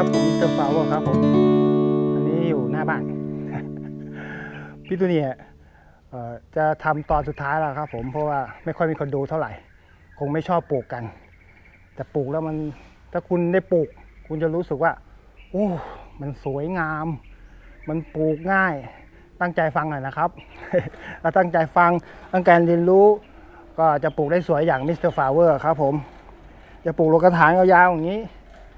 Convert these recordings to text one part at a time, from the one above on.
ครับผมมิสเตอร์ฟาวครับผม อันนี้อยู่หน้าบ้าน พี่ตัวเนี่ยจะทำตอนสุดท้ายแล้วครับ ผมเพราะว่าไม่ค่อยมีคนดูเท่าไหร่ คงไม่ชอบปลูกกัน แต่ปลูกแล้วมันถ้าคุณได้ปลูก คุณจะรู้สึกว่า โอ้มันสวยงาม มันปลูกง่าย ตั้งใจฟังหน่อยนะครับถ้าตั้งใจฟังตั้งใจเรียนรู้ ก็จะปลูกได้สวยอย่างมิสเตอร์ฟลาเวอร์ครับผม จะปลูกลงกระถางยาวๆอย่างนี้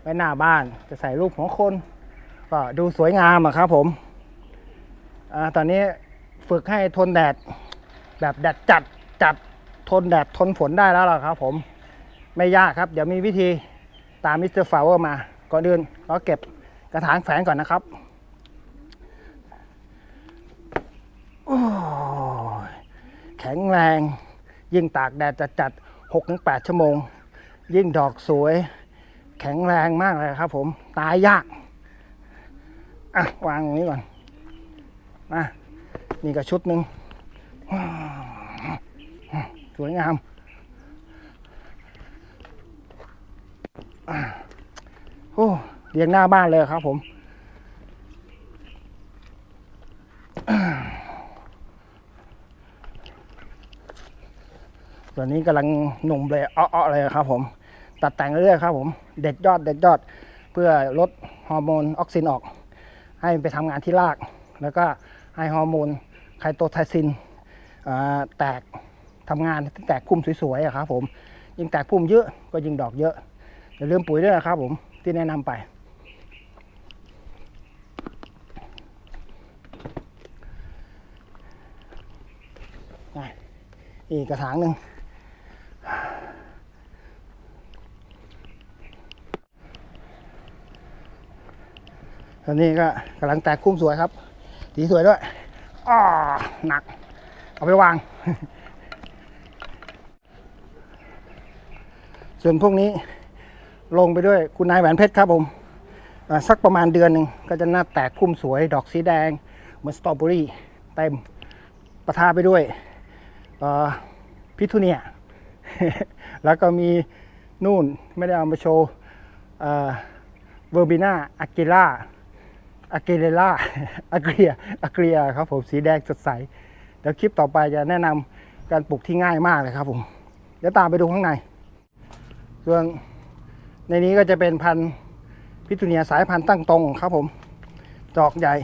ไว้หน้าบ้านจะใส่รูปของคน ก็ดูสวยงามอะครับผมอตอนนี้ฝึกให้ทนแดด แบบแดดจัดจัดทนแดดทนฝนได้แล้วล่ะครับผมไม่ยากครับ เดี๋ยวมีวิธีตามมิสเตอร์ฟลาเวอร์มาก่อนอื่นเราเก็บกระถางแฝงก่อนนะครับโอ้แข็งแรง ยิ่งตากแดดจัดจัด6-8 ชั่วโมง ยิ่งดอกสวย แข็งแรงมากเลยครับผม ตายยาก อะ วางตรงนี้ก่อนมานี่ก็ชุดหนึ่งสวยงาม โอ้เรียงหน้าบ้านเลยครับผมส่วนนี้กำลังหนุ่มเลยอ้อๆเลยครับผม ตัดแต่งเรื่อยๆครับผม เด็ดยอดเด็ดยอด เพื่อลดฮอร์โมนออกซินออก ให้ไปทำงานที่ราก แล้วก็ให้ฮอร์โมนไคโตไทซินแตกทำงานแตกพุ่มสวยๆอะครับผมยิ่งแตกพุ่มเยอะก็ยิ่งดอกเยอะอย่าลืมปุ๋ยด้วยนะครับผมที่แนะนำไป อีกกระถางหนึ่ง ตอนนี้ก็กำลังแตกคุ้มสวยครับสีสวยด้วยอ้อหนัก เอาไปวาง ส่วนพวกนี้ลงไปด้วยคุณนายแหวนเพชรครับผมสักประมาณเดือนหนึ่งก็จะหน้าแตกพุ่มสวย ดอกสีแดง เหมือนสตรอเบอรี่เต็มประทาไปด้วยพิทูเนีย แล้วก็มีนู่นไม่ได้เอามาโชว์เวอร์บิน่าอากิล่า อาเกเรล่าอาเกรียอาเกรียครับผมสีแดงสดใส เดี๋ยวคลิปต่อไปจะแนะนำการปลูกที่ง่ายมากเลยครับผม เดี๋ยวตามไปดูข้างใน ส่วนในนี้ก็จะเป็นพันธุ์พิทูเนียสายพันธุ์ตั้งตรงครับผมดอกใหญ่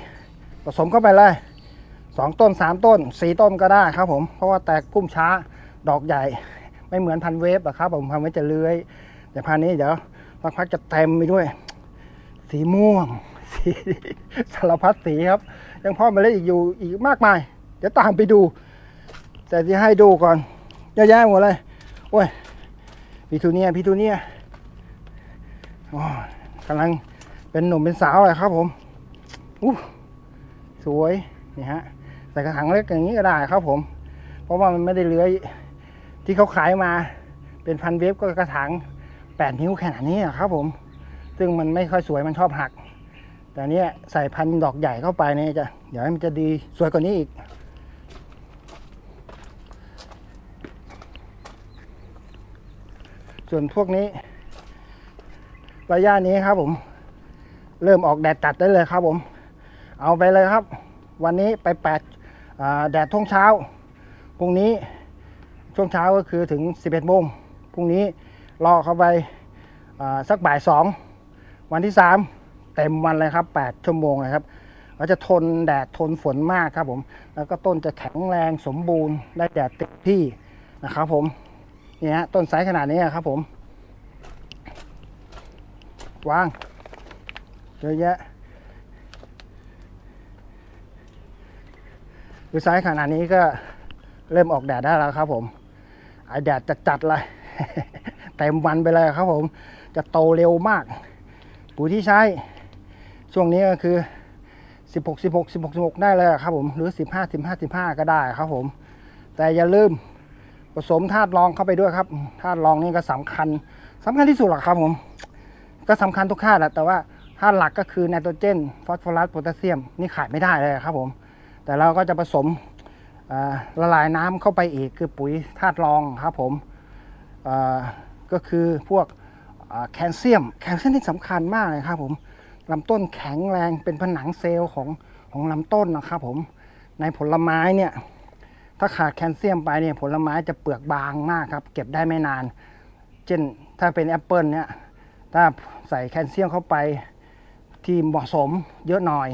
ผสมเข้าไปเลยสองต้นสามต้นสี่ต้นก็ได้ครับผม เพราะว่าแตกพุ่มช้าดอกใหญ่ ไม่เหมือนพันธุ์เวฟอะครับผมพันธุ์เวฟจะเลื้อยแต่พันธุ์นี้เดี๋ยวสักพักจะเต็มไปด้วย สีม่วง สีสารพัดสีครับ ยังพ่อเมาเล็ดอีกอยู่อีกมากมาย เดี๋ยวตามไปดู แต่ที่ให้ดูก่อนเยอะแยะหมดเลยโอ้ยพีทูเนียพีทูเนียโอ้กำลังเป็นหนุ่มเป็นสาวเลยครับผมอู้สวยนี่ฮะใส่กระถางเล็กอย่างนี้ก็ได้ครับผม เพราะว่ามันไม่ได้เลื้อยที่เขาขายมาเป็นพันเวฟก็กระถาง8นิ้วขนาดนี้อะครับผม ซึ่งมันไม่ค่อยสวยมันชอบหัก แต่เนี้ยใส่พันธุ์ดอกใหญ่เข้าไปเนี่ยจะเดี๋ยวให้มันจะดีสวยกว่านี้อีก ส่วนพวกนี้ระยะนี้ครับผม เริ่มออกแดดจัดได้เลยครับผม เอาไปเลยครับ วันนี้ไปแปดแดดท่วงเช้าพรุ่งนี้ช่วงเช้าก็คือถึง 11โมงพรุ่งนี้รอเข้าไปสักบ่ายสองวันที่3 เต็มวันเลยครับ 8 ชั่วโมงเลยครับก็จะทนแดดทนฝนมากครับผม แล้วก็ต้นจะแข็งแรงสมบูรณ์ได้แดดเต็มที่นะครับผมนี่ฮะต้นไซส์ขนาดนี้ครับผมวางเยอะแยะคือไซส์ขนาดนี้ก็เริ่มออกแดดได้แล้วครับผมไอแดดจะจัดเลยเต็มวันไปเลยครับผม จะโตเร็วมากปุ๋ยที่ใช้ ช่วงนี้ก็คือ 16 16 16 16 ได้เลยครับผมหรือ 15 15 15 ก็ได้ครับผม แต่อย่าลืมผสมธาตุรองเข้าไปด้วยครับธาตุรองนี่ก็สำคัญสำคัญที่สุดหรอครับผม ก็สำคัญทุกธาตุแหละแต่ว่าธาตุหลักก็คือไนโตรเจนฟอสฟอรัสโพแทสเซียมนี่ขาดไม่ได้เลยครับผม แต่เราก็จะผสมละลายน้ำเข้าไปอีกคือปุ๋ยธาตุรองครับผมก็คือพวกแคลเซียมแคลเซียมที่สำคัญมากเลยครับผม ลำต้นแข็งแรงเป็นผนังเซลล์ของของลำต้นนะครับผมในผลไม้เนี่ยถ้าขาดแคลเซียมไปเนี่ยผลไม้จะเปลือกบางมากครับ เก็บได้ไม่นาน เช่นถ้าเป็นแอปเปิลเนี่ยถ้าใส่แคลเซียมเข้าไปที่เหมาะสมเยอะหน่อย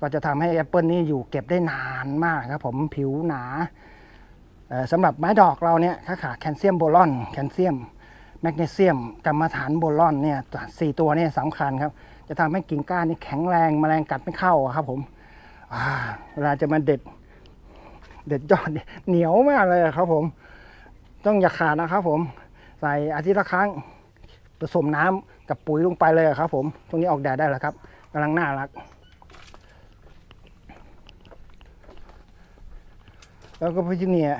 ก็จะทำให้แอปเปิลนี่อยู่เก็บได้นานมากครับผมผิวหนาเอ่อสำหรับไม้ดอกเราเนี่ยถ้าขาดแคลเซียมโบรอนแคลเซียม แมกนีเซียมกรรมฐานโบรอนเนี่ยสี่ตัวนี่สำคัญครับ จะทำให้กิ่งก้านนี่แข็งแรงแมลงกัดไม่เข้าครับผมเวลาจะมาเด็ด เด็ดยอดเหนียวมากเลยครับผม ต้องอย่าขาดนะครับผม ใส่อาทิตย์ละครั้งผสมน้ำกับปุ๋ยลงไปเลยครับผม ตรงนี้ออกแดดได้แล้วครับกำลังน่ารัก แล้วก็พิจิเนีย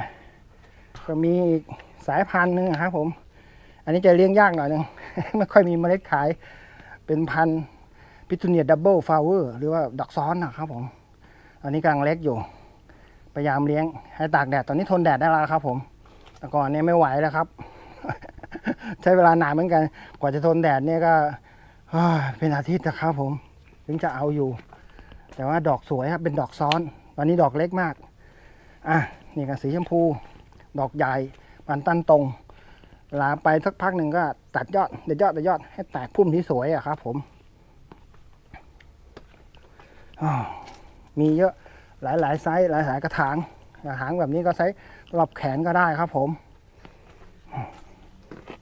ก็มีอีกสายพันธุ์หนึ่งครับผม อันนี้จะเลี้ยงยากหน่อยหนึง ไม่ค่อยมีเมล็ดขาย เป็นพันพิทูเนียดับเบิลฟลาเวอร์หรือว่าดอกซ้อนนะครับผมอันนี้กำลังเล็กอยู่พยายามเลี้ยงให้ตากแดดตอนนี้ทนแดดได้แล้วครับ ผม แต่ก่อนเนี่ยไม่ไหวแล้วครับ ใช้เวลานานเหมือนกัน กว่าจะทนแดดเนี่ยก็เป็นอาทิตย์นะครับผม ถึงจะเอาอยู่ แต่ว่าดอกสวยครับเป็นดอกซ้อน ตอนนี้ดอกเล็กมาก อะนี่ก็สีชมพู ดอกใหญ่พันตันตรง ลาไปสักพักหนึ่งก็ตัดยอดเด็ดยอดเด็ดยอดให้แตกพุ่มที่สวยอะครับ ผมมีเยอะหลายหลายไซส์หลายหลายกระถางกระถางแบบนี้ก็ไซส์รอบแขนก็ได้ครับ ผม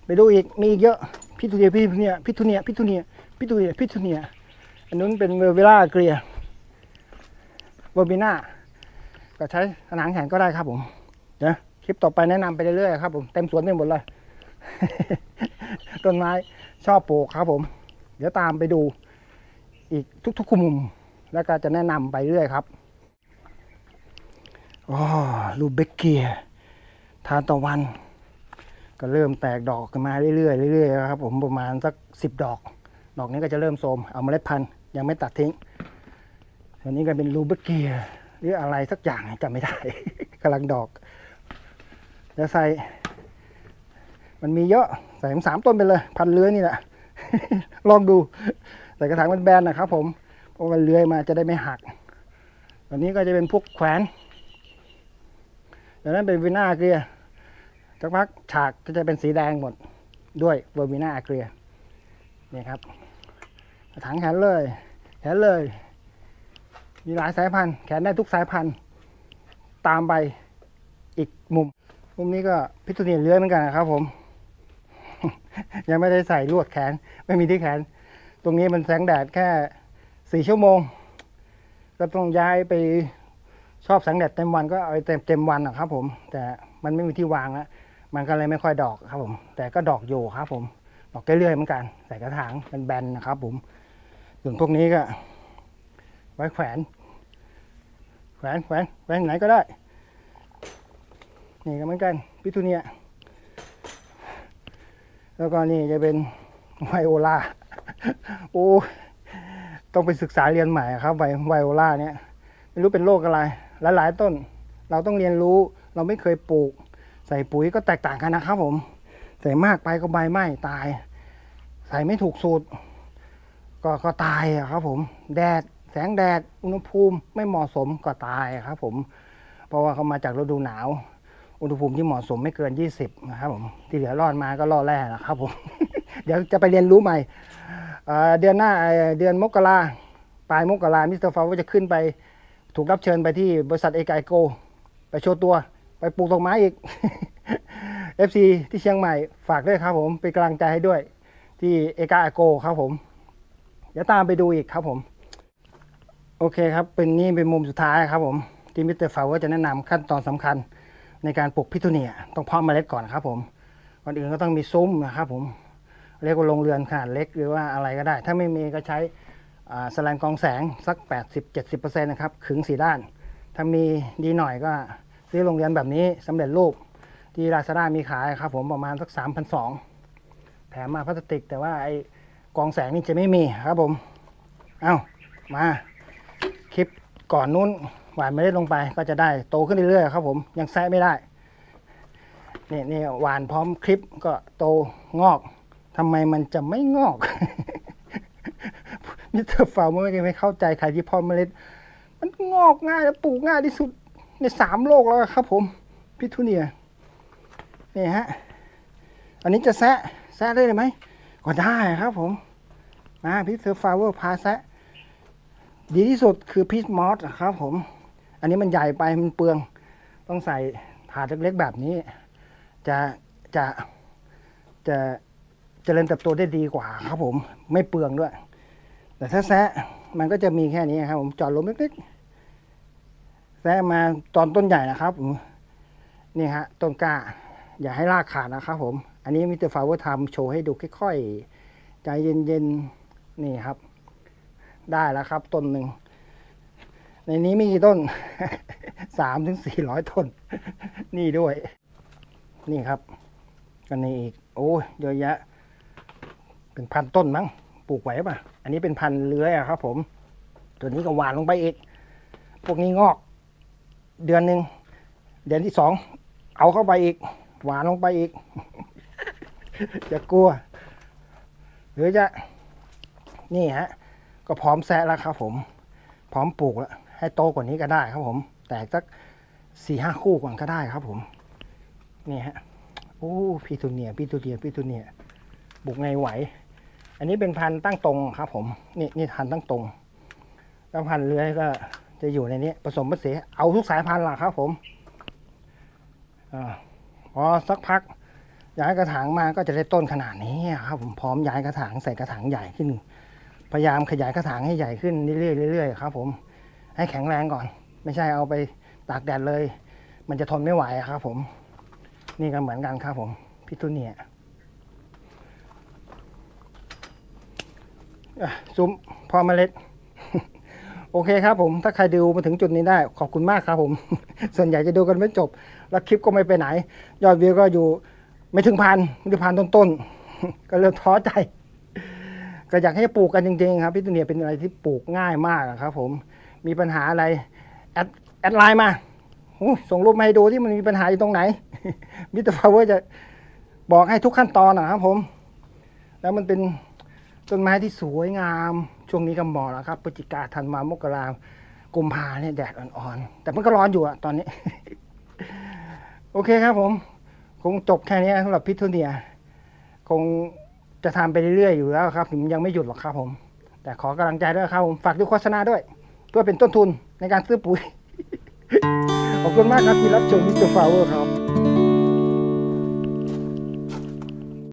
ไปดูอีกมีอีกเยอะพิทูเนียพิทูเนียพิทูเนียพิทูเนียพิทูเนียพิทูเนียอันนู้นเป็นเวอร์เวล่าเกลียเวอร์บิน่าก็ใช้กระถางแขนก็ได้ครับผมเดี๋ยวคลิปต่อไปแนะนำไปเรื่อยๆครับผมเต็มสวนไปหมดเลย ต้นไม้ชอบปลูกครับผม เดี๋ยวตามไปดูอีกทุกๆมุม แล้วก็จะแนะนำไปเรื่อยครับอ๋อลูเบกเกียทานตะวัน ก็เริ่มแตกดอกกันมาเรื่อยๆเรื่อยๆครับผมประมาณสักสิบดอก ดอกนี้ก็จะเริ่มโทมเอาเมล็ดพันธุ์ยังไม่ตัดทิ้งอันนี้ก็เป็นลูเบกเกียหรืออะไรสักอย่างจำไม่ได้กำลังดอกจะใส่ มันมีเยอะใส่สามต้นไปเลย พันเลื้อยนี่แหละ ลองดูใส่กระถางมันแบนๆนะครับ ผมเพราะมันเลื้อยมาจะได้ไม่หักอันนี้ก็จะเป็นพวกแขวนดังนั้นเป็นวินาเกลียสักพักฉากก็จะเป็นสีแดงหมดด้วยเวอร์มินาเกลียนี่ครับกระถางแขนเลยแขนเลย มีหลายสายพันธุ์แขนได้ทุกสายพันธุ์ตามไปอีกมุม มุมนี้ก็พิษเนียนเลื้อยเหมือนกันนะครับผม ยังไม่ได้ใส่ลวดแขน ไม่มีที่แขน ตรงนี้มันแสงแดดแค่สี่ชั่วโมง ก็ต้องย้ายไปชอบแสงแดดเต็มวันก็เอาเต็มเต็มวันนะครับ ผม แต่มันไม่มีที่วางแล้วมันก็เลยไม่ค่อยดอกครับผม แต่ก็ดอกอยู่ครับ ผม ดอกเรื่อยๆเหมือนกันใส่กระถางเป็นแบนนะครับ ผมส่วนพวกนี้ก็ ไว้แขวน แขวนแขวนแขวนไหนก็ได้ นี่ก็เหมือนกันพิทูเนีย แล้วก็นี่จะเป็นไวโอลาโอ้ต้องไปศึกษาเรียนใหม่ครับไวไวโอลาเนี่ยไม่รู้เป็นโรคอะไร หลาย ๆ ต้น เราต้องเรียนรู้เราไม่เคยปลูก ใส่ปุ๋ยก็แตกต่างกันนะครับผม ใส่มากไปก็ใบไหม้ตาย ใส่ไม่ถูกสูตร ก็ก็ตายอะครับผม แดดแสงแดดอุณหภูมิไม่เหมาะสมก็ตายครับผม เพราะว่าเขามาจากฤดูหนาว อุณหภูมิที่เหมาะสมไม่เกิน 20 นะครับผม ที่เหลือรอดมาก็รอดแร่นะครับผม เดี๋ยวจะไปเรียนรู้ใหม่เเดือนหน้าเเดือนมกราปลายมกรามิสเตอร์ฟาวก็จะขึ้นไปถูกรับเชิญไปที่บริษัทเอกไอโก ไปโชว์ตัว ไปปลูกต้นไม้อีก FC ที่เชียงใหม่ฝากด้วยครับผม เป็นกำลังใจให้ด้วย ที่เอกไอโกครับผม เดี๋ยวตามไปดูอีกครับผม โอเคครับ เป็นนี่เป็นมุมสุดท้ายครับผม ที่มิสเตอร์ฟาวจะแนะนำขั้นตอนสำคัญ ในการปลูกพิทูเนียต้องเพาะเมล็ดก่อนครับผมก่อนอื่นก็ต้องมีซุ้มนะครับผมเรียกว่าโรงเรือนขนาดเล็กหรือว่าอะไรก็ได้ ถ้าไม่มีก็ใช้สแลนกองแสงสัก 80-70%นะครับขึงสีด้าน ถ้ามีดีหน่อยก็ซื้อโรงเรือนแบบนี้สำเร็จรูปที่ลาซาด้ามีขายครับผมประมาณสัก3,200แถมมาพลาสติก แต่ว่าไอ้กองแสงนี่จะไม่มีครับผม เอ้ามาคลิปก่อนนู้น หวานเมล็ดลงไปก็จะได้โตขึ้นเรื่อยๆครับผมยังแซะไม่ได้นี่นี่หวานพร้อมคลิปก็โตงอกทำไมมันจะไม่งอกมิสเตอร์ฟาร์มไม่ไม่เข้าใจใครที่พอเมล็ด มันงอกง่ายและปลูกง่ายที่สุดในสามโลกแล้วครับผมพิทูเนียนี่ฮะอันนี้จะแซะแซะได้ไหมก็ได้ครับผมมาพิเซอร์ฟลาเวอร์พาแซะดีที่สุดคือพีชมอสครับผม อันนี้มันใหญ่ไปมันเปลือง ต้องใส่ถาดเล็กๆแบบนี้ จะจะจะจะเจริญเติบโตได้ดีกว่าครับผมไม่เปลืองด้วย แต่ถ้าแซะมันก็จะมีแค่นี้ครับผมจอดลมเล็กๆแซะมาตอนต้นใหญ่นะครับนี่ฮะต้นกล้า อย่าให้รากขาดนะครับผม อันนี้มิสเตอร์ฟาวเวอร์ทำโชว์ให้ดูค่อยๆ ใจเย็นๆ นี่ครับ ได้แล้วครับต้นหนึ่ง ในนี้มีกี่ต้นสามถึงสี่ร้อยต้น นี่ด้วย นี่ครับกันนี้อีก โอ้ยเยอะแยะ เป็นพันต้นมั้ง ปลูกไหวป่ะ อันนี้เป็นพันเลื้อยอะครับ ผม ตัวนี้ก็หวานลงไปอีก พวกนี้งอก เดือนหนึ่ง เดือนที่สอง เอาเข้าไปอีก หวานลงไปอีก จะกลัว หรือจะ นี่ฮะ ก็พร้อมแซะแล้วครับ ผม พร้อมปลูกแล้ว ให้โตกว่านี้ก็ได้ครับผม แตกสักสี่ห้าคู่ก่อนก็ได้ครับผม นี่ฮะโอ้พี่ตูเนียพี่ตูเนียพี่ตูเนียปลูกไงไหว อันนี้เป็นพันธุ์ตั้งตรงครับผม นี่นี่พันธุ์ตั้งตรง แล้วพันธุ์เลื้อยก็จะอยู่ในนี้ผสมผสานเอาทุกสายพันธุ์ล่ะครับผมอพอสักพักย้ายกระถางมาก็จะได้ต้นขนาดนี้ครับผมพร้อมย้ายกระถางใส่กระถางใหญ่ขึ้น พยายามขยายกระถางให้ใหญ่ขึ้นเรื่อยๆเรื่อยๆครับผม ให้แข็งแรงก่อน ไม่ใช่เอาไปตากแดดเลย มันจะทนไม่ไหวอะครับผม นี่ก็เหมือนกันครับผมพิทุเนียซุ้มพอเมล็ด โอเคครับผม ถ้าใครดูมาถึงจุดนี้ได้ ขอบคุณมากครับผม ส่วนใหญ่จะดูกันไม่จบ แล้วคลิปก็ไม่ไปไหน ยอดวิวก็อยู่ไม่ถึงพันไม่ถึงพันต้นๆ ก็เริ่มท้อใจ ก็อยากให้ปลูกกันจริงๆ ครับพี่ตุเนียเป็นอะไรที่ปลูกง่ายมากครับผม มีปัญหาอะไร แอดแอดไลน์มาส่งรูปมาให้ดูที่มันมีปัญหาอยู่ตรงไหนมิสเตอร์ฟาวเวอร์จะบอกให้ทุกขั้นตอนนะครับผม แล้วมันเป็นต้นไม้ที่สวยงาม ช่วงนี้ก็เหมาะแล้วครับพฤศจิกาธันวามกรากุมภาเนี่ยแดดอ่อนๆ แต่มันก็ร้อนอยู่อะตอนนี้ โอเคครับผม คงจบแค่นี้สำหรับพิทูเนีย คงจะทำไปเรื่อยๆอยู่แล้วครับผมยังไม่หยุดหรอกครับผม แต่ขอกำลังใจด้วยครับผม ฝากดูโฆษณาด้วย เพื่อเป็นต้นทุนในการซื้อปุ๋ย ขอบคุณมากครับที่รับชมมิสเตอร์ฟลาวเวอร์ครับ